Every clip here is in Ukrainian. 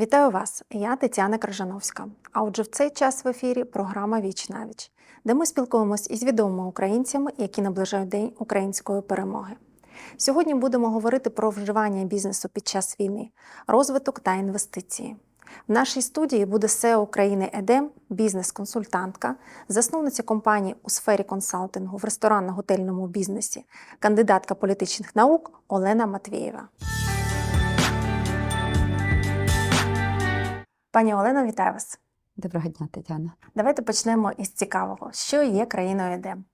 Вітаю вас! Я Тетяна Крижановська. А отже, в цей час в ефірі програма Віч на віч, де ми спілкуємось із відомими українцями, які наближають День української перемоги. Сьогодні будемо говорити про вживання бізнесу під час війни, розвиток та інвестиції. В нашій студії буде SEO України Едем, бізнес-консультантка, засновниця компанії у сфері консалтингу в ресторанно-готельному бізнесі, кандидатка політичних наук Олена Матвієва. Пані Олено, вітаю вас. Доброго дня, Тетяна. Давайте почнемо із цікавого. Що є країною Едем?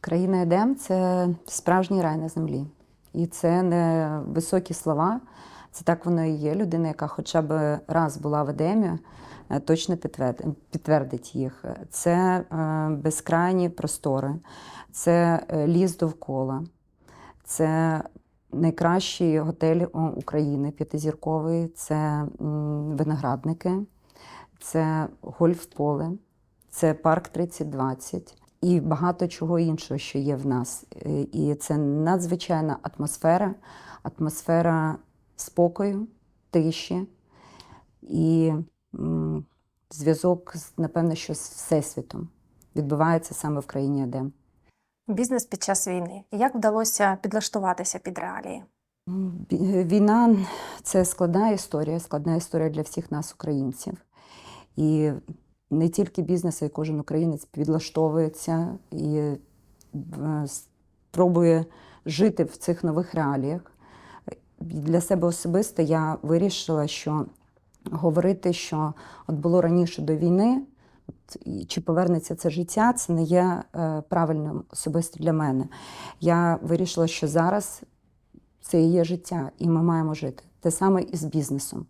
Країна Едем це справжній рай на землі. І це не високі слова, це так воно і є. Людина, яка хоча б раз була в Едемі, е, точно підтвердить, їх. Це е, безкрайні простори, це е, ліс довкола, це найкращий готель України п'ятизірковий, це виноградники, це гольф-поле, це парк 3020 і багато чого іншого, що є в нас. Е, І це надзвичайна атмосфера, атмосфера спокою, тиші і зв'язок, напевно, що з Всесвітом відбувається саме в країні Едем. Бізнес під час війни. Як вдалося підлаштуватися під реалії? Війна це складна історія, складна історія для всіх нас, українців. І не тільки бізнес, а й кожен українець підлаштовується і е, спробує жити в цих нових реаліях. Для себе особисто я вирішила, що говорити, що от було раніше до війни, чи повернеться це життя, це не є е, правильним особисто для мене. Я вирішила, що зараз це і є життя, і ми маємо жити. Те саме і з бізнесом.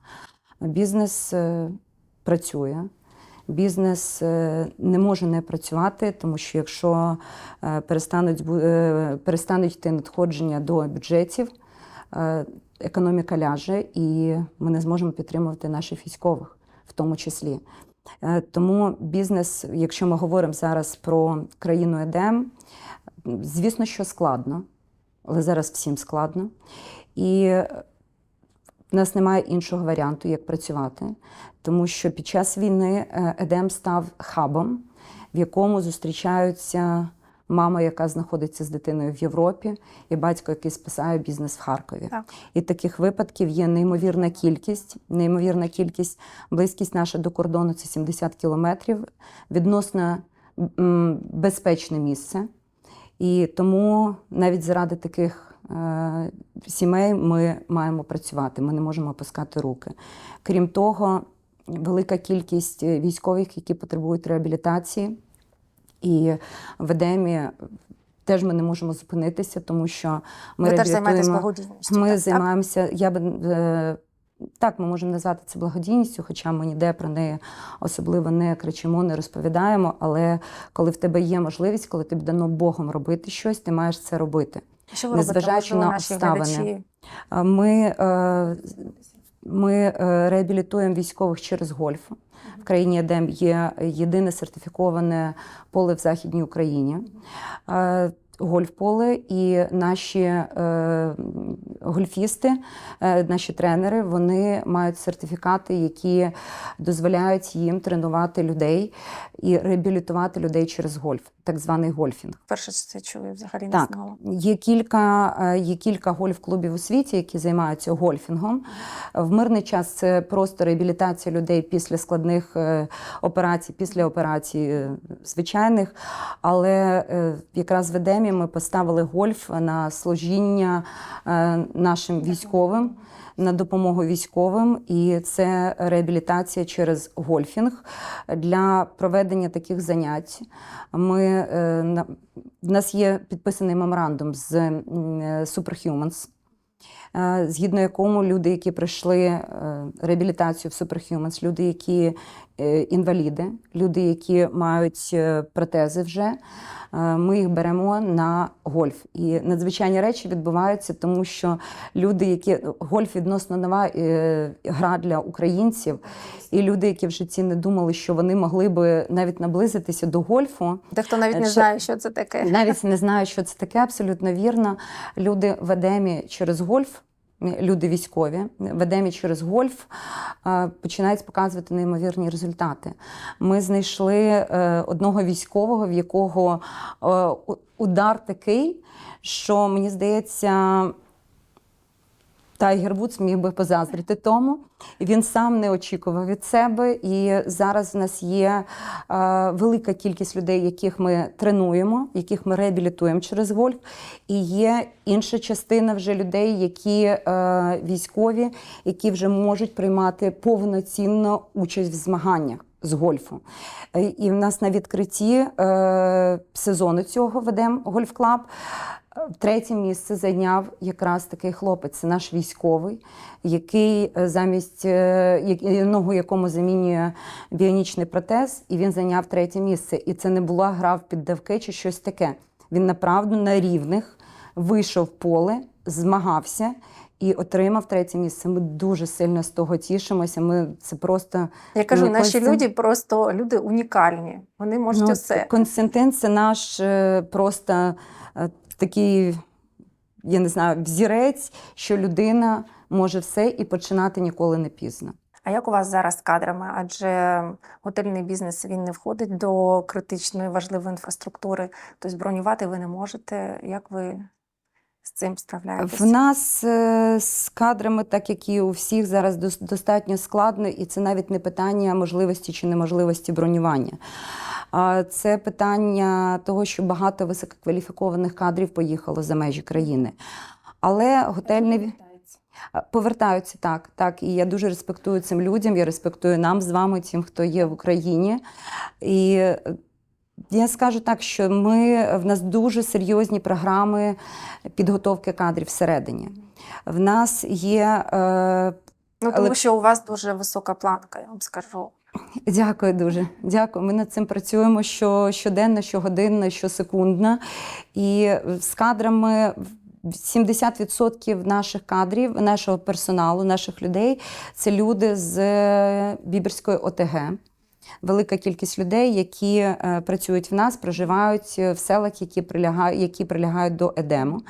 Бізнес е, працює. Бізнес е, не може не працювати, тому що якщо перестануть, перестануть йти надходження до бюджетів, економіка ляже, і ми не зможемо підтримувати наших військових, в тому числі. Е, Тому бізнес, якщо ми говоримо зараз про країну Едем, звісно, що складно, але зараз всім складно. І в нас немає іншого варіанту, як працювати, тому що під час війни ЕДМ Едем став хабом, в якому зустрічаються мама, яка знаходиться з дитиною в Європі, і батько, який спасає бізнес в Харкові. Так. І таких випадків є неймовірна кількість. Неймовірна кількість. Близькість наша до кордону це 70 кілометрів. Відносно безпечне місце. І тому навіть заради таких е, сімей ми маємо працювати. Ми не можемо опускати руки. Крім того, велика кількість е, військових, які потребують реабілітації. І в Едемі теж ми не можемо зупинитися, тому що ми Ви теж благодійністю. ми так? займаємося. Я би е, так, ми можемо назвати це благодійністю, хоча ми ніде про неї особливо не кричимо, не розповідаємо. Але коли в тебе є можливість, коли тобі дано Богом робити щось, ти маєш це робити. Що ви незважаючи робите, можливо, на обставини. Ми, е, ми е, реабілітуємо військових через гольф. В країні Едем є єдине сертифіковане поле в Західній Україні. Гольф-поле і наші е, гольфісти, е, наші тренери, вони мають сертифікати, які дозволяють їм тренувати людей і реабілітувати людей через гольф, так званий гольфінг. Перше це чую, взагалі не Так, знала. є кілька, е, є кілька гольф-клубів у світі, які займаються гольфінгом. В мирний час це просто реабілітація людей після складних е, операцій, після операцій е, звичайних. Але е, якраз в Едемі ми поставили гольф на служіння е, нашим військовим. На допомогу військовим, і це реабілітація через гольфінг. Для проведення таких занять ми, е, в нас є підписаний меморандум з е, Superhumans, згідно якому люди, які пройшли е, реабілітацію в Superhumans, люди, які е, інваліди, люди, які мають е, протези вже, е, ми їх беремо на гольф. І надзвичайні речі відбуваються, тому що люди, які гольф відносно нова е, гра для українців, і люди, які в житті не думали, що вони могли би навіть наблизитися до гольфу. Дехто навіть не Що- знає, що це таке. Навіть не знаю, що це таке, абсолютно вірно. Люди в Едемі через гольф люди військові, ведемі через гольф, е, починають показувати неймовірні результати. Ми знайшли е, одного військового, в якого е, удар такий, що мені здається. Тайгер Вудс міг би позаздрити тому. Він сам не очікував від себе. І зараз в нас є е, велика кількість людей, яких ми тренуємо, яких ми реабілітуємо через гольф. І є інша частина вже людей, які е, військові, які вже можуть приймати повноцінну участь в змаганнях. З гольфу. Е, І в нас на відкритті е, сезону цього ведемо гольф-клаб. Е, Третє місце зайняв якраз такий хлопець, це наш військовий, який е, замість ногу якому замінює біонічний протез, і він зайняв третє місце. І це не була гра в піддавки чи щось таке. Він направду на рівних вийшов в поле, змагався і отримав третє місце. Ми дуже сильно з того тішимося. Ми це просто Я кажу, Ну, наші люди просто люди унікальні. Вони можуть Ну, усе. Константин це наш е, просто е, такий, я не знаю, взірець, що людина може все і починати ніколи не пізно. А як у вас зараз з кадрами? Адже готельний бізнес він не входить до критичної важливої інфраструктури, тобто бронювати ви не можете. Як ви з цим справляєтесь? В нас е, з кадрами, так як і у всіх, зараз достатньо складно, і це навіть не питання можливості чи неможливості бронювання. Це питання того, що багато висококваліфікованих кадрів поїхало за межі країни. Але готельний Повертаються так, так. І я дуже респектую цим людям. Я респектую нам з вами, тим, хто є в Україні. І е, я скажу так, що ми в нас дуже серйозні програми підготовки кадрів всередині. В нас є е, Ну тому але- що у вас дуже висока планка, я вам скажу. Дякую дуже. Дякую. Ми над цим працюємо що, щоденно, щогодинно, щосекундно. І з кадрами 70% наших кадрів, нашого персоналу, наших людей це люди з е, Біберської ОТГ. Велика кількість людей, які е, працюють в нас, проживають в селах, які прилягають, які прилягають до Едему.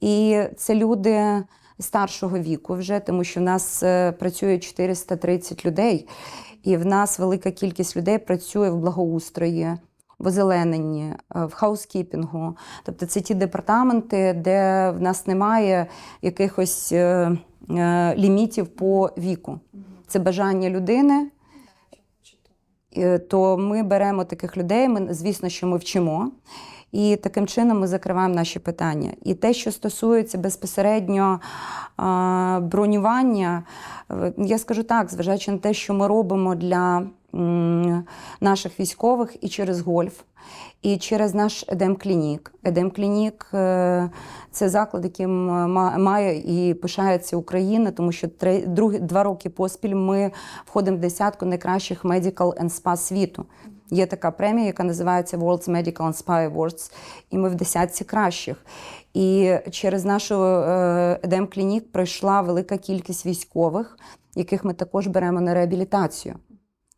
І це люди старшого віку вже, тому що в нас е, працює 430 людей, і в нас велика кількість людей працює в благоустрої, в озелененні, е, в хаускіпінгу. Тобто це ті департаменти, де в нас немає якихось е, е, лімітів по віку. Це бажання людини. Е, То ми беремо таких людей, ми, звісно, що ми вчимо. І таким чином ми закриваємо наші питання. І те, що стосується безпосередньо бронювання, я скажу так, зважаючи на те, що ми робимо для наших військових і через гольф, і через наш Едем-клінік. Едем-клінік е, це заклад, яким ма- має і пишається Україна, тому що три, два роки поспіль ми входимо в десятку найкращих medical and spa світу. Є така премія, яка називається World's Medical and Spa Awards, і ми в десятці кращих. І через нашу е, Едем Клінік пройшла велика кількість військових, яких ми також беремо на реабілітацію.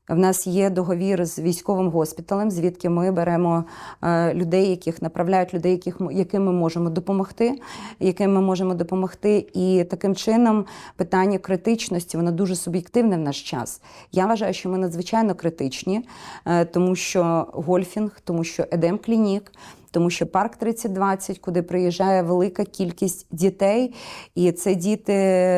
В нас є договір з військовим госпіталем, звідки ми беремо е, людей, яких направляють людей, яких яким ми можемо допомогти, яким ми можемо допомогти. І таким чином питання критичності воно дуже суб'єктивне в наш час. Я вважаю, що ми надзвичайно критичні, е, тому що гольфінг, тому що Едем Клінік. Тому що парк 3020, куди приїжджає велика кількість дітей, і це діти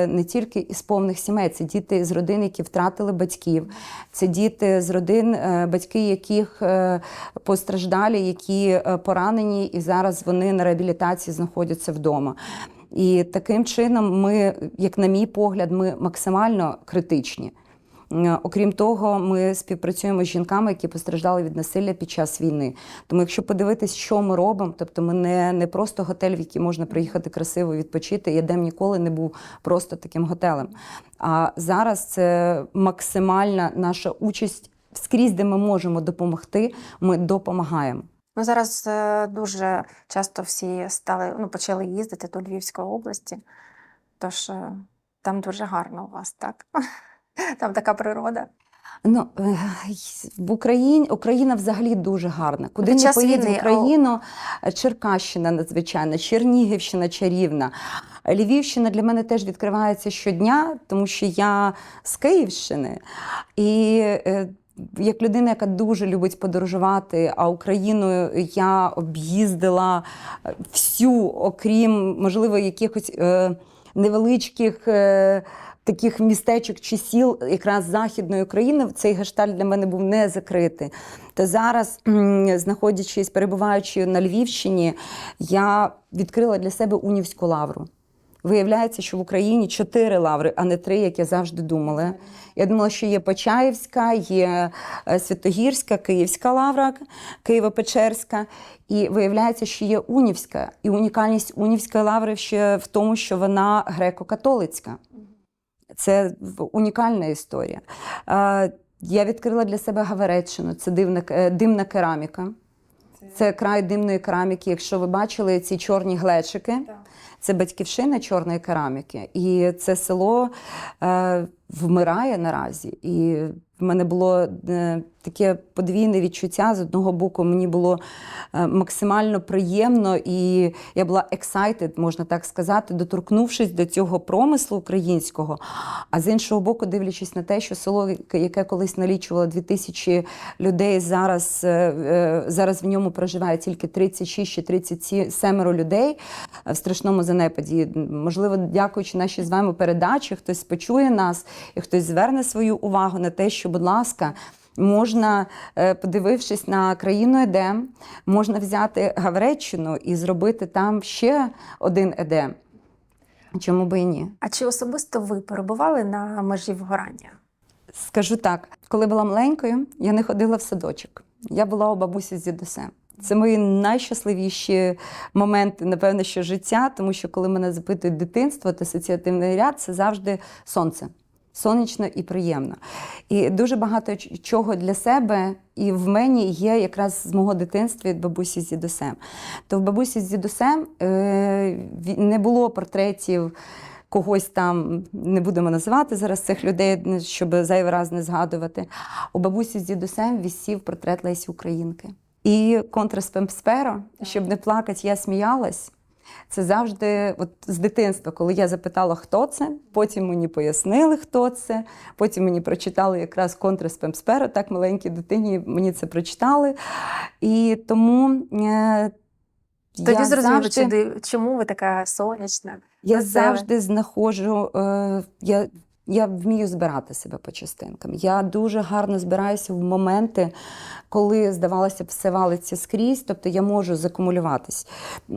не тільки із повних сімей, це діти з родин, які втратили батьків, це діти з родин, е, батьки яких е, постраждалі, які е, поранені, і зараз вони на реабілітації знаходяться вдома. І таким чином, ми, як на мій погляд, ми максимально критичні. Е, Окрім того, ми співпрацюємо з жінками, які постраждали від насилля під час війни. Тому, якщо подивитись, що ми робимо, тобто ми не, не просто готель, в який можна приїхати красиво відпочити. і Едем ніколи не був просто таким готелем. А зараз це максимальна наша участь скрізь, де ми можемо допомогти, ми допомагаємо. Ну зараз е, дуже часто всі стали, ну, почали їздити до Львівської області, тож е, там дуже гарно у вас, так? Там така природа. Ну е, в Україні Україна взагалі дуже гарна. Куди не в Україну, Черкащина надзвичайна, Чернігівщина чарівна. Львівщина для мене теж відкривається щодня, тому що я з Київщини. І е, як людина, яка дуже любить подорожувати, а Україною я об'їздила е, всю, окрім, можливо, якихось е, невеличких. Таких містечок чи сіл якраз Західної України цей гештальт для мене був не закритий. То зараз, знаходячись, перебуваючи на Львівщині, я відкрила для себе унівську лавру. Виявляється, що в Україні чотири лаври, а не три, як я завжди думала. Я думала, що є Почаївська, є е, Святогірська, Київська лавра, Києво-Печерська. І виявляється, що є Унівська. І унікальність Унівської лаври ще в тому, що вона греко-католицька. Це унікальна історія. Я відкрила для себе Гавереччину, це дивна, е, димна кераміка. Це край димної кераміки. Якщо ви бачили ці чорні глечики, це батьківщина чорної кераміки. І це село е, вмирає наразі. І в мене було е, таке подвійне відчуття. З одного боку, мені було е, максимально приємно, і я була excited, можна так сказати, доторкнувшись до цього промислу українського. А з іншого боку, дивлячись на те, що село, яке колись налічувало 2000 людей, зараз, е, е, зараз в ньому проживає тільки 36 чи 37 людей е, в страшному занепаді. Можливо, дякуючи нашій з вами передачі, хтось почує нас і хтось зверне свою увагу на те, що, будь ласка. Можна, е, подивившись на країну Едем, можна взяти Гавреччину і зробити там ще один Едем. Чому би і ні? А чи особисто ви перебували на межі вгорання? Скажу так, коли була маленькою, я не ходила в садочок. Я була у бабусі з дідусем. Це мої найщасливіші моменти, напевно, що життя, тому що коли мене запитують дитинство, то асоціативний ряд це завжди сонце. Сонячно і приємно. І дуже багато чого для себе і в мені є якраз з мого дитинства від бабусі з дідусем. То в бабусі з дідусем е, не було портретів когось там, не будемо називати зараз цих людей, щоб зайвий раз не згадувати. У бабусі з дідусем висів портрет Лесі Українки. І контраспемсперо, щоб не плакати, я сміялась. Це завжди от з дитинства, коли я запитала, хто це, потім мені пояснили, хто це. Потім мені прочитали якраз контраспемсперо, так маленькій дитині мені це прочитали. І тому е, Тоді зрозуміло, завжди... чому ви така сонячна. Я Весела. завжди знаходжу, е, я, я вмію збирати себе по частинкам. Я дуже гарно збираюся в моменти, коли, здавалося б, все валиться скрізь. Тобто я можу закумулюватись,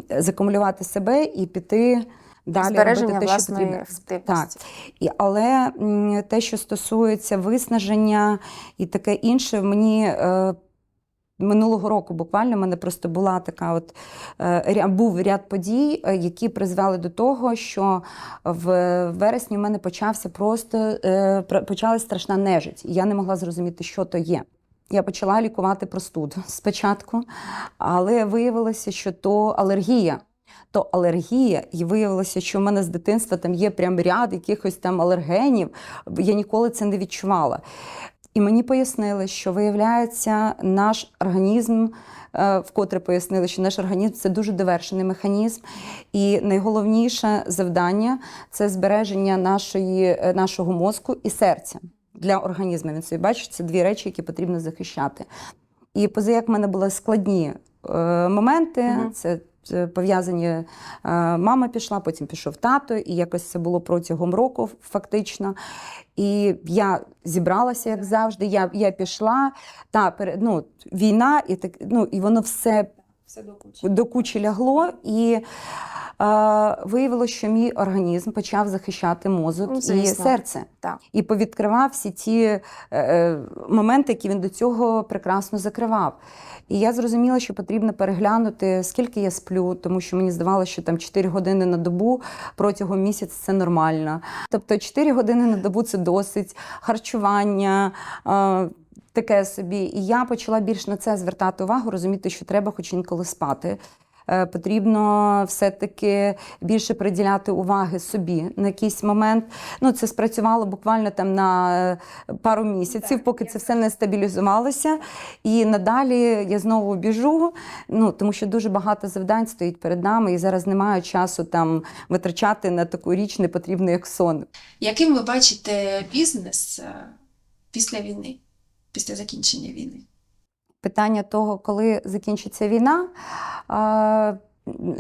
закумулювати себе і піти далі Збереження робити те, що потрібно. ефективності. І, але те, що стосується виснаження і таке інше, мені. Е, Минулого року буквально в мене просто була така, от е, був ряд подій, е, які призвели до того, що в вересні в мене почався просто е, почалась страшна нежить. І я не могла зрозуміти, що то є. Я почала лікувати простуду спочатку, але виявилося, що то алергія. То алергія, і виявилося, що в мене з дитинства там є прям ряд якихось там алергенів. Я ніколи це не відчувала. І мені пояснили, що виявляється, наш організм, е, вкотре пояснили, що наш організм це дуже довершений механізм. І найголовніше завдання це збереження нашої, е, нашого мозку і серця для організму. Він собі бачить, це дві речі, які потрібно захищати. І поза як в мене були складні е, моменти, Мгм. це. це Пов'язані е, мама пішла, потім пішов тато, і якось це було протягом року, фактично. І я зібралася, як завжди. Я, я пішла. Та ну, війна, і так ну і воно все Все до кучі. до кучі лягло, і е, виявилося, що мій організм почав захищати мозок Ну, і серце. Так. І повідкривав всі ті е, е, моменти, які він до цього прекрасно закривав. І я зрозуміла, що потрібно переглянути, скільки я сплю, тому що мені здавалося, що там 4 години на добу протягом місяця це нормально. Тобто 4 години на добу це досить, харчування. Е, Таке собі, і я почала більш на це звертати увагу, розуміти, що треба хоч інколи спати. е, потрібно все-таки більше приділяти уваги собі на якийсь момент. Ну, це спрацювало буквально там на е, пару місяців, поки це все не стабілізувалося. І надалі я знову біжу, ну тому що дуже багато завдань стоїть перед нами, і зараз немає часу там витрачати на таку річ непотрібну, як сон. Яким ви бачите бізнес е, після війни, після закінчення війни? питання того, коли закінчиться війна.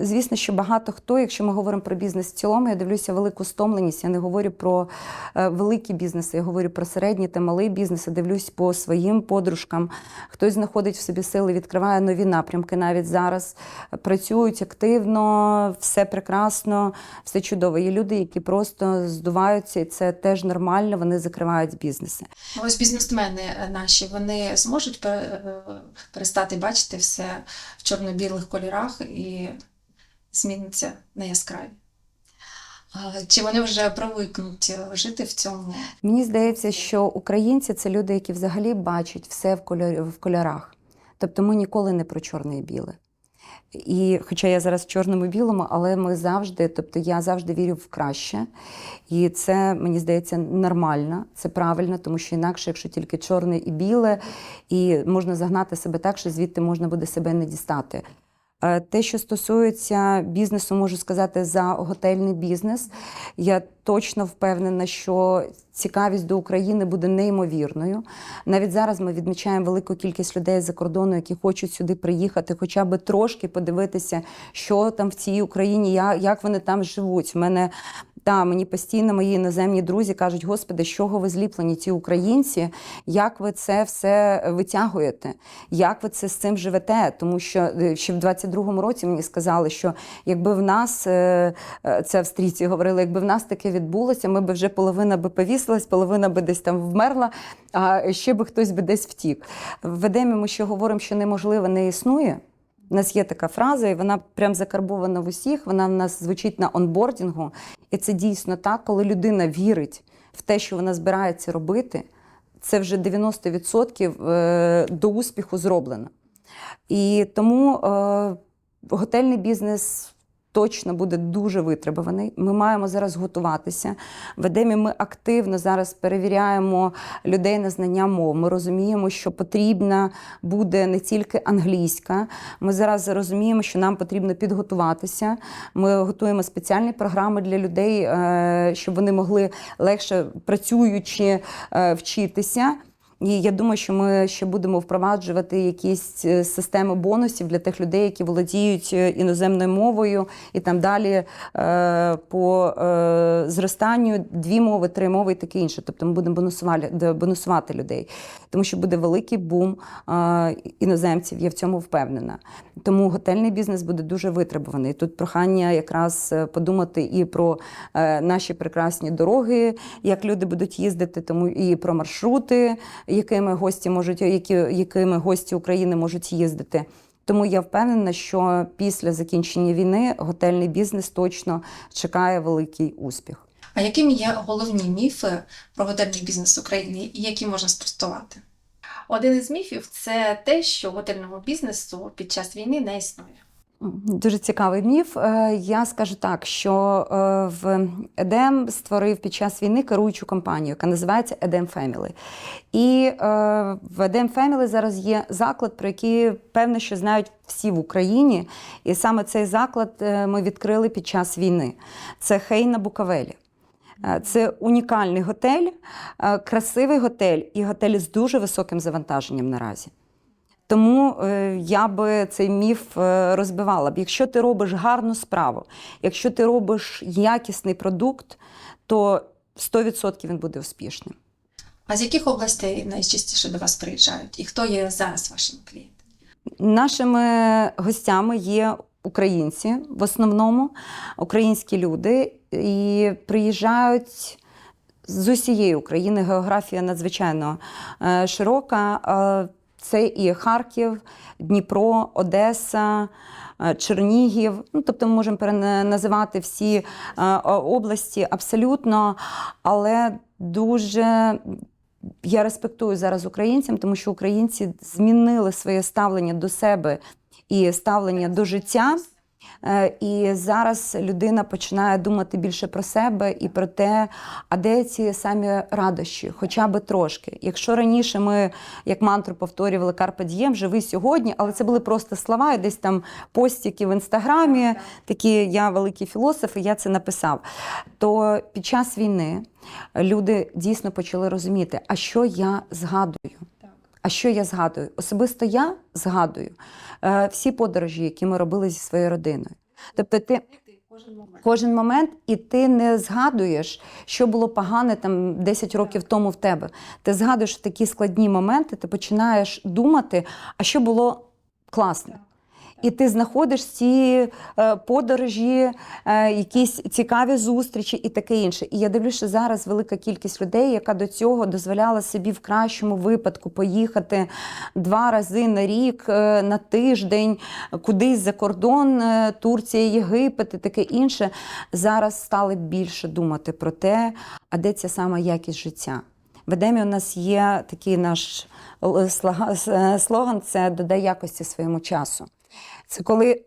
Звісно, що багато хто, якщо ми говоримо про бізнес в цілому, я дивлюся велику стомленість. Я не говорю про е, великі бізнеси, я говорю про середній та малий бізнес. Я дивлюсь по своїм подружкам. Хтось знаходить в собі сили, відкриває нові напрямки. Навіть зараз працюють активно, все прекрасно, все чудово. Є люди, які просто здуваються, і це теж нормально. Вони закривають бізнеси. Ну, Ось бізнесмени е, наші вони зможуть е, перестати бачити все в чорно-білих кольорах і зміниться на яскраві. Чи вони вже привикнуть е, жити в цьому? Мені здається, що українці це люди, які взагалі бачать все в, кольорі, в кольорах. Тобто ми ніколи не про чорне і біле. І хоча я зараз в чорному і білому, але ми завжди, тобто я завжди вірю в краще. І це, мені здається, нормально, це правильно, тому що інакше, якщо тільки чорне і біле, і можна загнати себе так, що звідти можна буде себе не дістати. Е, Те, що стосується бізнесу, можу сказати за готельний бізнес. Я точно впевнена, що цікавість до України буде неймовірною. Навіть зараз ми відмічаємо велику кількість людей з-за кордону, які хочуть сюди приїхати, хоча б трошки подивитися, що там в цій Україні, як вони там живуть. У мене та мені постійно мої іноземні друзі кажуть: Господи, з чого ви зліплені ці українці? Як ви це все витягуєте? Як ви це з цим живете? Тому що е, ще в 22-му році мені сказали, що якби в нас е, е, це австрійці говорили, якби в нас таке відбулося, ми б вже половина би повісилась, половина би десь там вмерла, а ще би хтось би десь втік. В Едемі ми ще говоримо, що неможливе не існує. У нас є така фраза, і вона прям закарбована в усіх. Вона в нас звучить на онбордінгу. І це дійсно так, коли людина вірить в те, що вона збирається робити, це вже 90% е, до успіху зроблено. І тому е, готельний бізнес точно буде дуже витребуваний. Ми маємо зараз готуватися. В Едемі ми активно зараз перевіряємо людей на знання мов. Ми розуміємо, що потрібна буде не тільки англійська. Ми зараз розуміємо, що нам потрібно підготуватися. Ми готуємо спеціальні програми для людей, е, щоб вони могли легше працюючи е, вчитися. І я думаю, що ми ще будемо впроваджувати якісь е, системи бонусів для тих людей, які володіють е, іноземною мовою, і там далі е, по зростанню дві мови, три мови і таке інше. Тобто ми будемо бонусувати, бонусувати людей, тому що буде великий бум іноземців. Я в цьому впевнена. Тому готельний бізнес буде дуже витребуваний. Тут прохання якраз подумати і про наші прекрасні дороги, як люди будуть їздити, тому і про маршрути, якими гості можуть, які, якими гості України можуть їздити. Тому я впевнена, що після закінчення війни готельний бізнес точно чекає великий успіх. А якими є головні міфи про готельний бізнес в Україні і які можна спростувати? Один із міфів це те, що готельного бізнесу під час війни не існує. Дуже цікавий міф. Е, Я скажу так, що е, в Едем створив під час війни керуючу компанію, яка називається Едем Family. І е, в Едем Family зараз є заклад, про який певно, що знають всі в Україні. І саме цей заклад ми відкрили під час війни. Це Хей на Букавелі. Е, Це унікальний готель, красивий готель і готель з дуже високим завантаженням наразі. Тому е, я би цей міф е, розбивала б. Якщо ти робиш гарну справу, якщо ти робиш якісний продукт, то 100% він буде успішним. А з яких областей найчастіше до вас приїжджають? І хто є зараз вашими клієнтами? Нашими гостями є українці, в основному українські люди, і приїжджають з усієї України. Географія надзвичайно е, широка. Це і Харків, Дніпро, Одеса. е, Чернігів, ну тобто ми можемо переназивати всі е, області абсолютно, але дуже я респектую зараз українцям, тому що українці змінили своє ставлення до себе і ставлення до життя. Е, І зараз людина починає думати більше про себе і про те, а де ці самі радощі, хоча би трошки. Якщо раніше ми, як мантру, повторювали Карпа Дієм, живи сьогодні, але це були просто слова, і десь там постіки в інстаграмі, такі я великий філософ, і я це написав. То під час війни люди дійсно почали розуміти, а що я згадую. А що я згадую? Особисто я згадую е, всі подорожі, які ми робили зі своєю родиною. Тобто, ти кожен момент, і ти не згадуєш, що було погане там 10 років тому в тебе. Ти згадуєш такі складні моменти, ти починаєш думати, а що було класне. І ти знаходиш ці е, подорожі, е, якісь цікаві зустрічі і таке інше. І я дивлюся, що зараз велика кількість людей, яка до цього дозволяла собі в кращому випадку поїхати два рази на рік, е, на тиждень, кудись за кордон, Турція, Єгипет і таке інше. Зараз стали більше думати про те, а де ця сама якість життя. В Едемі у нас є такий наш слоган це додай якості своєму часу. Це коли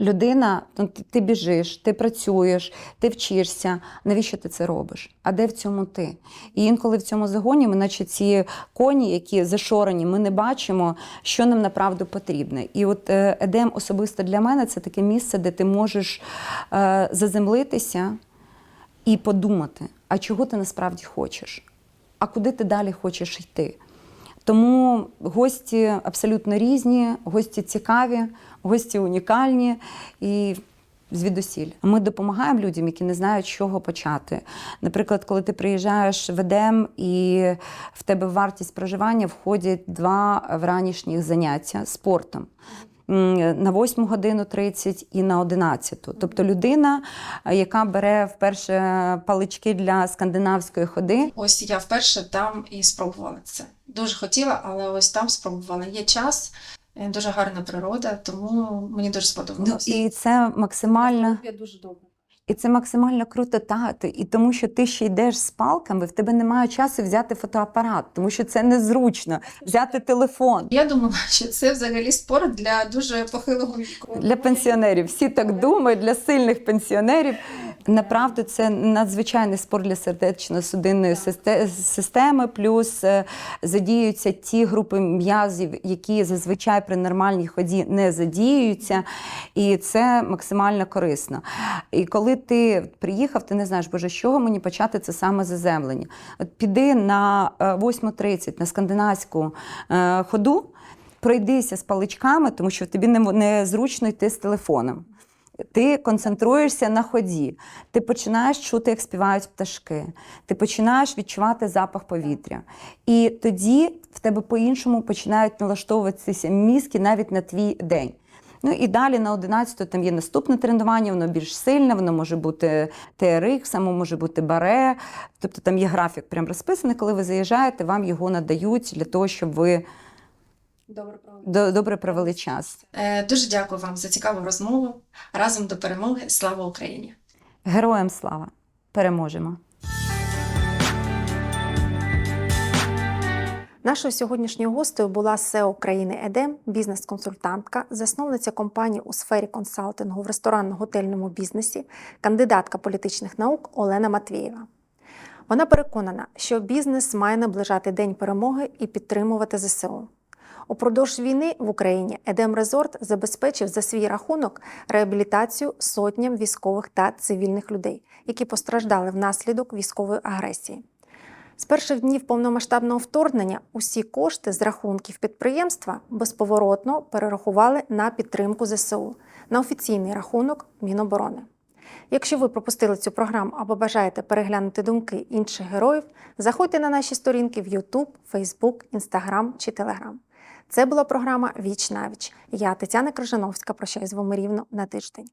людина, ну, ти, біжиш, ти працюєш, ти вчишся. Навіщо ти це робиш? А де в цьому ти? І інколи в цьому загоні, ми, наче ці коні, які зашорені, ми не бачимо, що нам направду потрібне. І от е, Едем особисто для мене це таке місце, де ти можеш е, заземлитися і подумати, а чого ти насправді хочеш, а куди ти далі хочеш йти. Тому гості абсолютно різні, гості цікаві, гості унікальні і звідусіль. Ми допомагаємо людям, які не знають, з чого почати. Наприклад, коли ти приїжджаєш в Едем і в тебе в вартість проживання входять два вранішніх заняття спортом. На 8 годину 30 і на 11. Тобто людина, яка бере вперше палички для скандинавської ходи, Ось я вперше там і спробувала це. Дуже хотіла, але ось там спробувала. Є час, е, дуже гарна природа, тому мені дуже Ну, і це максимально, дуже добре. і це максимально круто тати. І тому, що ти ще йдеш з палками, в тебе немає часу взяти фотоапарат, тому що це незручно взяти телефон. Я думала, що це взагалі спорт для дуже похилого віку. Для пенсіонерів всі так думають, для сильних пенсіонерів. Направду це надзвичайний спорт для сердечно-судинної системи, плюс е, задіюються ті групи м'язів, які зазвичай при нормальній ході не задіюються, і це максимально корисно. І коли ти приїхав, ти не знаєш, боже, з чого мені почати це саме заземлення. От піди на е, 8.30 на скандинавську е, ходу, пройдися з паличками, тому що тобі не- незручно йти з телефоном. Ти концентруєшся на ході, ти починаєш чути, як співають пташки, ти починаєш відчувати запах повітря. І тоді в тебе по-іншому починають налаштовуватися мізки навіть на твій день. Ну і далі на 11 там є наступне тренування, воно більш сильне, воно може бути TRX, само може бути баре. Тобто там є графік прям розписаний, коли ви заїжджаєте, вам його надають для того, щоб ви Добре, до- добре провели час. Е, Дуже дякую вам за цікаву розмову. Разом до перемоги. Слава Україні! Героям слава! Переможемо! Нашою сьогоднішньою гостею була SEO країни Едем, бізнес-консультантка, засновниця компанії у сфері консалтингу в ресторанно-готельному бізнесі, кандидатка політичних наук Олена Матвієва. Вона переконана, що бізнес має наближати День перемоги і підтримувати ЗСУ. Упродовж війни в Україні Едем Резорт забезпечив за свій рахунок реабілітацію сотням військових та цивільних людей, які постраждали внаслідок військової агресії. З перших днів повномасштабного вторгнення усі кошти з рахунків підприємства безповоротно перерахували на підтримку ЗСУ на офіційний рахунок Міноборони. Якщо ви пропустили цю програму або бажаєте переглянути думки інших героїв, заходьте на наші сторінки в YouTube, Facebook, Instagram чи Telegram. Це була програма Віч навіч. Я Тетяна Крижановська. Прощаюсь з вами рівно на тиждень.